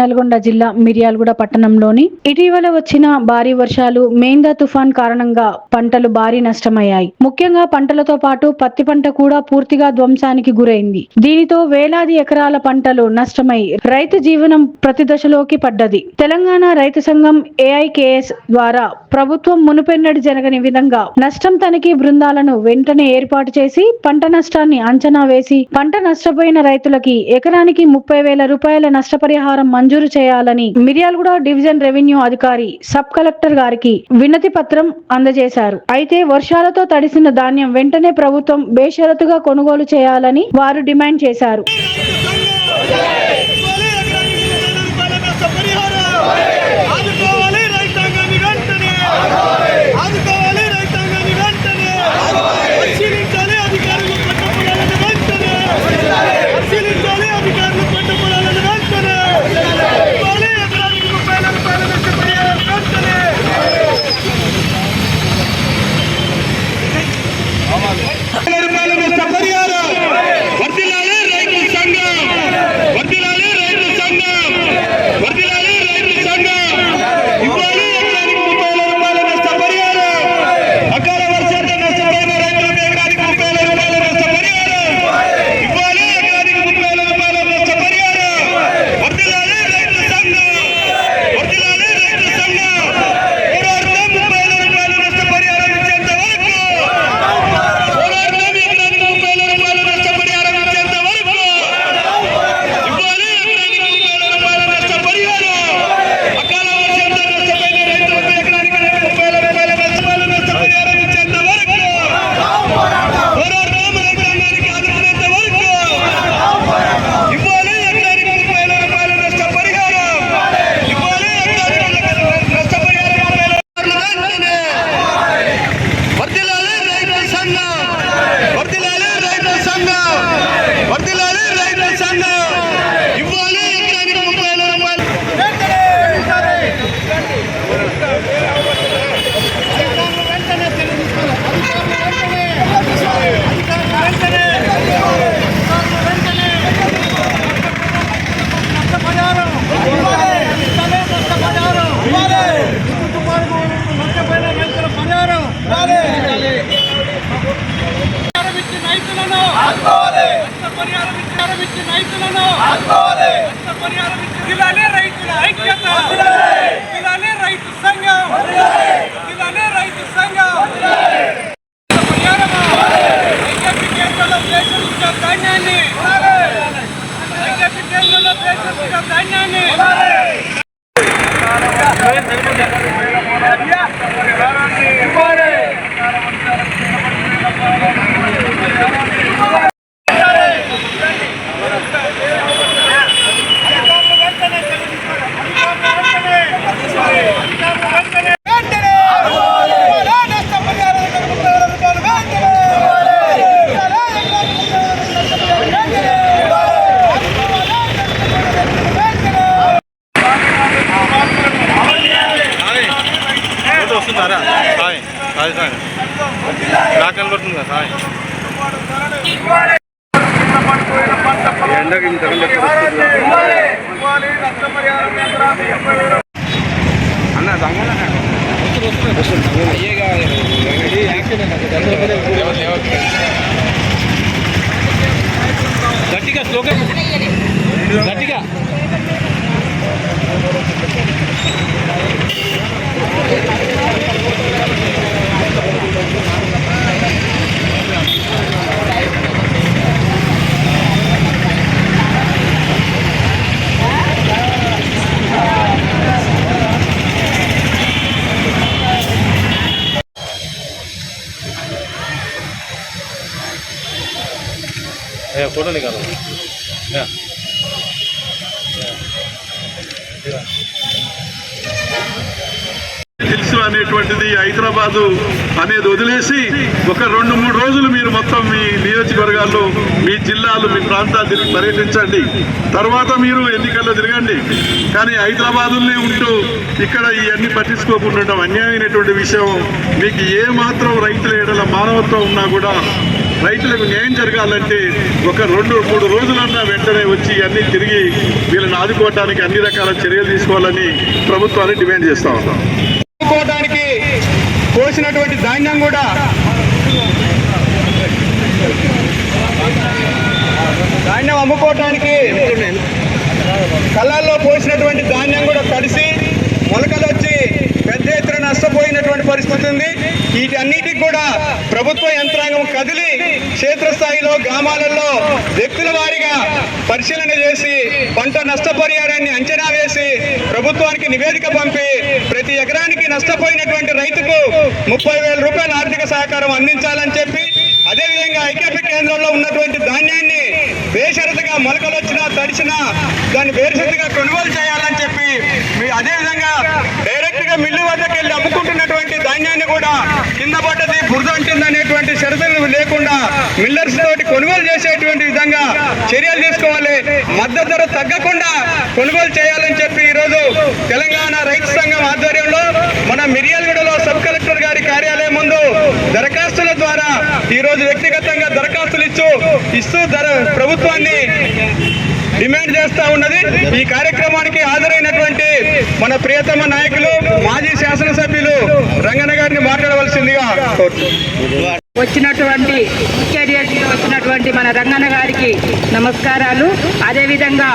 నల్గొండ జిల్లా మిర్యాలగూడ పట్టణంలోని ఇటీవల వచ్చిన భారీ వర్షాలు మేందా తుఫాన్ కారణంగా పంటలు భారీ నష్టమయ్యాయి. ముఖ్యంగా పంటలతో పాటు పత్తి పంట కూడా పూర్తిగా ధ్వంసానికి గురైంది. దీనితో వేలాది ఎకరాల పంటలు నష్టమై రైతు జీవనం ప్రతి దశలోకి పడ్డది. తెలంగాణ రైతు సంఘం ఏఐకేఎస్ ద్వారా ప్రభుత్వం మునుపెన్నడి జరగని విధంగా నష్టం తనిఖీ బృందాలను వెంటనే ఏర్పాటు చేసి పంట నష్టాన్ని అంచనా వేసి పంట నష్టపోయిన రైతులకి ఎకరానికి ముప్పై వేల రూపాయల నష్టపరిహారం మంజూరు చేయాలని మిర్యాలగూడ డివిజన్ రెవెన్యూ అధికారి సబ్ కలెక్టర్ గారికి వినతి పత్రం అందజేశారు. అయితే వర్షాలతో తడిసిన ధాన్యం వెంటనే ప్రభుత్వం బేషరతుగా కొనుగోలు చేయాలని వారు డిమాండ్ చేశారు. పరిహారం ఇచ్చి జిల్లాలే రైతుల ఐక్యత జిల్లాలే రైతు సంఘం జిల్లాలే రైతు సంఘం పరిహారము ఐక్యత కేంద్రంలో ప్రేషించిన ధాన్యాన్ని ఐక్యత కేంద్రంలో ప్రేషించిన ధాన్యాన్ని ఫోటో వస్తుందారా సాయి సాయి సాయి నాకు కనబడుతుంది కదా సాయి ఎండకి ఇంత అన్న గట్టిగా స్లోగా గట్టిగా. ఫోటో నికాలో తెలుసు అనేటువంటిది హైదరాబాదు అనేది వదిలేసి ఒక రెండు మూడు రోజులు మీరు మొత్తం మీ నియోజకవర్గాల్లో మీ జిల్లాలు మీ ప్రాంతాలు తిరిగి పర్యటించండి. తర్వాత మీరు ఎన్నికల్లో తిరగండి. కానీ హైదరాబాదులోనే ఉంటూ ఇక్కడ ఇవన్నీ పట్టించుకోకుండా అన్యాయమైనటువంటి విషయం. మీకు ఏ మాత్రం రైతుల ఏడల మానవత్వం ఉన్నా కూడా రైతులకు న్యాయం జరగాలంటే ఒక రెండు మూడు రోజులన్నా వెంటనే వచ్చి అన్ని తిరిగి వీళ్ళని ఆదుకోవడానికి అన్ని రకాల చర్యలు తీసుకోవాలని ప్రభుత్వాన్ని డిమాండ్ చేస్తా ఉన్నాం. అమ్ముకోవడానికి పోసినటువంటి ధాన్యం కూడా ధాన్యం అమ్ముకోవటానికి కళ్ళల్లో పోసినటువంటి ధాన్యం కూడా తడిసి మొలకలు వచ్చి నష్టపోయినటువంటి పరిస్థితి ఉంది. వీటన్నిటికి కూడా ప్రభుత్వ యంత్రాంగం కదిలి క్షేత్రస్థాయిలో గ్రామాలలో వ్యక్తుల వారీగా పరిశీలన చేసి పంట నష్టపరిహారాన్ని అంచనా వేసి ప్రభుత్వానికి నివేదిక పంపి ప్రతి ఎకరానికి నష్టపోయినటువంటి రైతుకు ముప్పై వేల రూపాయల ఆర్థిక సహకారం అందించాలని చెప్పి అదేవిధంగా ఐకేపీ కేంద్రంలో ఉన్నటువంటి ధాన్యాన్ని బేషరతుగా మొలకలు వచ్చినా తడిచినా దాన్ని బేషరతుగా కొనుగోలు చేయాలని చెప్పి అదేవిధంగా డైరెక్ట్గా మిల్లు వద్దకి కూడా కింద పడ్డది బురద అంటుంది అనేటువంటి షరతులు లేకుండా మిల్లర్స్ తోటి కొనుగోలు చేసేటువంటి విధంగా చర్యలు తీసుకోవాలి. మద్దతు ధర తగ్గకుండా కొనుగోలు చేయాలని చెప్పి ఈరోజు తెలంగాణ రైతు సంఘం ఆధ్వర్యంలో మన మిర్యాలగూడలో సబ్ కలెక్టర్ గారి కార్యాలయం ముందు దరఖాస్తుల ద్వారా ఈరోజు వ్యక్తిగతంగా దరఖాస్తులు ఇచ్చు ఇస్తూ ధర ప్రభుత్వాన్ని డిమాండ్ చేస్తా ఉన్నది. ఈ కార్యక్రమానికి హాజరైనటువంటి మన ప్రియతమ నాయకులు మాజీ శాసనసభ్యులు రంగన్న గారిని మాట్లాడవలసిందిగా వచ్చినటువంటి ముఖ్య అతిథిగా వచ్చినటువంటి మన రంగన్న గారికి నమస్కారాలు. అదేవిధంగా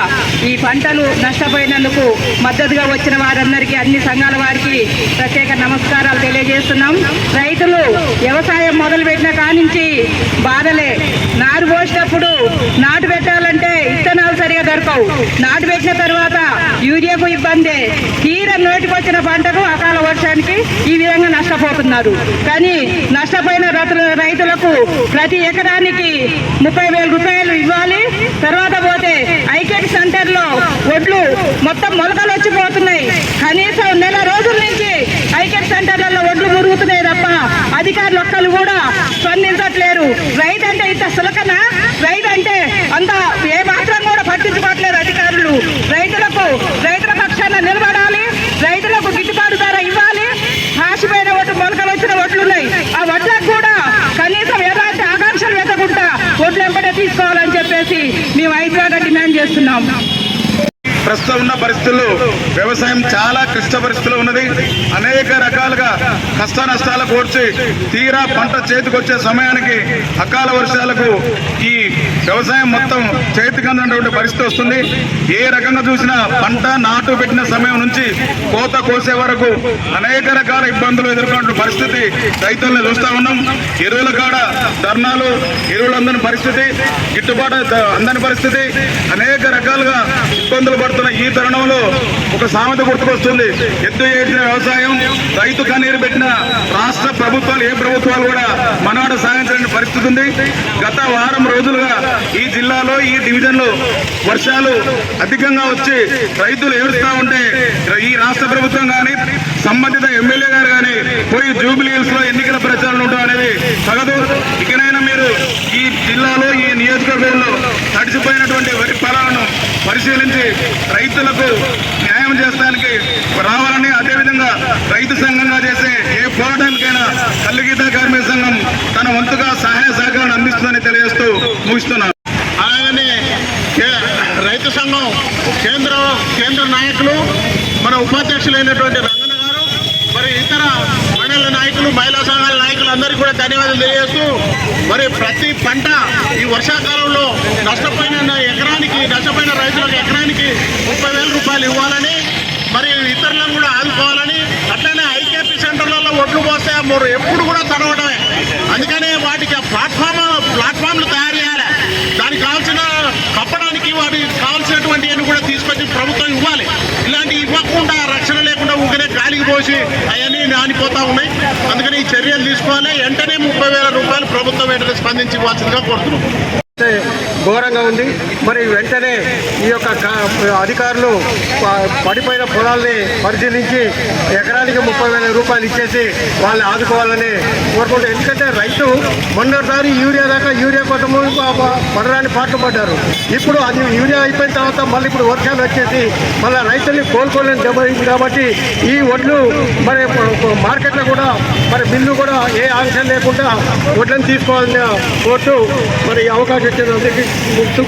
ఈ పంటలు నష్టపోయినందుకు మద్దతుగా వచ్చిన వారందరికీ అన్ని సంఘాల వారికి ప్రత్యేక నమస్కారాలు తెలియజేస్తున్నాం. రైతులు వ్యవసాయం మొదలుపెట్టిన కానించి బాధలే. నారు పోసినప్పుడు నాటు పెట్టాలంటే ఇత్తనాలు సరిగా దొరకవు. నాటు పెట్టిన తర్వాత యూరియాకు ఇబ్బందే. చేతికి వచ్చిన పంటకు అకాల వర్షానికి ఈ విధంగా నష్టపోతున్నారు. కానీ నష్టపోయిన రైతులకు ప్రతి ఎకరానికి ముప్పై వేల రూపాయలు ఇవ్వాలి. తర్వాత పోతే ఐకెట్ సెంటర్లో ఒడ్లు మొత్తం మొలకలు వచ్చిపోతున్నాయి. కనీసం నెల రోజుల నుంచి ఐకెట్ సెంటర్లలో ఒడ్లు మురుగుతున్నాయి తప్ప అధికారులు ఒక్కరు కూడా స్పందించట్లేరు. రైతు అంటే ఇంత సులకన? రైతు అంటే అంత ఏ మాత్రం కూడా పట్టించుకోవట్లేదు అధికారులు రైతులకు రైతుల పక్షాన నిలబడాలి రైతులకు గిట్టుబాటు ధర ఇవ్వాలి ఆశపోయిన ఒట్టు మొలకలు వచ్చిన ఒట్లు ఉన్నాయి ఆ వడ్లకు కూడా కనీసం ఎలాంటి ఆకాంక్షలు పెట్టకుండా ఒడ్లు ఎంబడే తీసుకోవాలని చెప్పేసి మేము ఐదు డిమాండ్ చేస్తున్నాం. ప్రస్తుతం ఉన్న పరిస్థితుల్లో వ్యవసాయం చాలా క్లిష్ట పరిస్థితిలో ఉన్నది. అనేక రకాలుగా కష్ట నష్టాలు కోర్చి తీరా పంట చేతికొచ్చే సమయానికి అకాల వర్షాలకు ఈ వ్యవసాయం మొత్తం చేతికి అందినటువంటి పరిస్థితి వస్తుంది. ఏ రకంగా చూసినా పంట నాటు పెట్టిన సమయం నుంచి కోత కోసే వరకు అనేక రకాల ఇబ్బందులు ఎదుర్కొంటున్న పరిస్థితి రైతులను చూస్తా ఉన్నాం. ఎరువుల కాడ ధర్నాలు ఎరువులు అందని పరిస్థితి గిట్టుబాటు అందని పరిస్థితి అనేక రకాలుగా ఇబ్బందులు జరుగుతున్న ఈ తరుణంలో ఒక సామెత గుర్తుకొస్తుంది. ఎద్దు ఏడిన వ్యవసాయం రైతు కన్నీరు పెట్టిన రాష్ట్ర ప్రభుత్వాలు ఏ ప్రభుత్వాలు కూడా మనవాడు సాగించలేని పరిస్థితి ఉంది. గత వారం రోజులుగా ఈ జిల్లాలో ఈ డివిజన్లో వర్షాలు అధికంగా వచ్చి రైతులు ఏడుస్తూ ఉంటే ఈ రాష్ట్ర ప్రభుత్వం కానీ సంబంధిత ఎమ్మెల్యే గారు కానీ పోయి జూబిలీ హిల్స్లో ఎన్నికల ప్రచారం ఉండడం అనేది తగదు. ఇకనైనా మీరు ఈ జిల్లాలో ఈ నియోజకవర్గంలో తడిచిపోయినటువంటి వరి పొలాలను పరిశీలించి రైతులకు న్యాయం చేస్తానికి రావాలని అదేవిధంగా రైతు సంఘంగా చేసే ఏ పోరాటానికైనా కల్లుగీత కార్మిక సంఘం తన వంతుగా సహాయ సహకారం అందిస్తుందని తెలియజేస్తూ ముగిస్తున్నాను. అలాగనే కే- రైతు సంఘం కేంద్ర కేంద్ర నాయకులు మన ఉపాధ్యక్షులైనటువంటి రంగన్న గారు మరి ఇతర మండల నాయకులు మహిళా సంఘాల నాయకులు అందరికీ కూడా ధన్యవాదాలు తెలియజేస్తూ మరి ప్రతి పంట ఈ వర్షాకాలంలో నష్టపోయిన ఎకరానికి నష్టపోయిన రైతులకు ఎకరానికి ముప్పై వేల రూపాయలు ఇవ్వాలని మరి ఇతరులను కూడా ఆదుకోవాలని అట్లనే ఐకేపీ సెంటర్లలో ఒడ్లు పోస్తే మరి ఎప్పుడు కూడా తడవడమే. అందుకనే వాటికి ఆ ప్లాట్ఫామ్ ప్లాట్ఫామ్లు తయారు చేయాలి. దానికి కావాల్సిన కప్పడానికి వాటికి కావాల్సినటువంటి అన్ని కూడా తీసుకొచ్చి ప్రభుత్వం ఇవ్వాలి ఇలాంటి ఇవ్వకుండా రక్షణ లేకుండా ఊరికే గాలికి పోసి అవన్నీ నానిపోతా ఉన్నాయి. అందుకని ఈ చర్యలు తీసుకోవాలి. వెంటనే ముప్పై వేల రూపాయలు ప్రభుత్వం వెంటనే స్పందించి ఇవ్వాల్సిందిగా కోరుతున్నాం. ఘోరంగా ఉంది. మరి వెంటనే ఈ యొక్క అధికారులు పడిపోయిన పొలాల్ని పరిశీలించి ఎకరానికి ముప్పై వేల రూపాయలు ఇచ్చేసి వాళ్ళని ఆదుకోవాలని కోరుకుంటారు ఎందుకంటే రైతు మొన్నసారి యూరియా దాకా యూరియా కోసము పడరాని పాటలు పడ్డారు. ఇప్పుడు అది యూరియా అయిపోయిన తర్వాత మళ్ళీ ఇప్పుడు వర్షాలు వచ్చేసి మళ్ళీ రైతుల్ని కోలుకోలేని దెబ్బతింది కాబట్టి ఈ వడ్లు మరి మార్కెట్లో కూడా మరి బిల్లు కూడా ఏ ఆంక్షలు లేకుండా వడ్లను తీసుకోవాలని కోర్టు మరి అవకాశం মুক্ত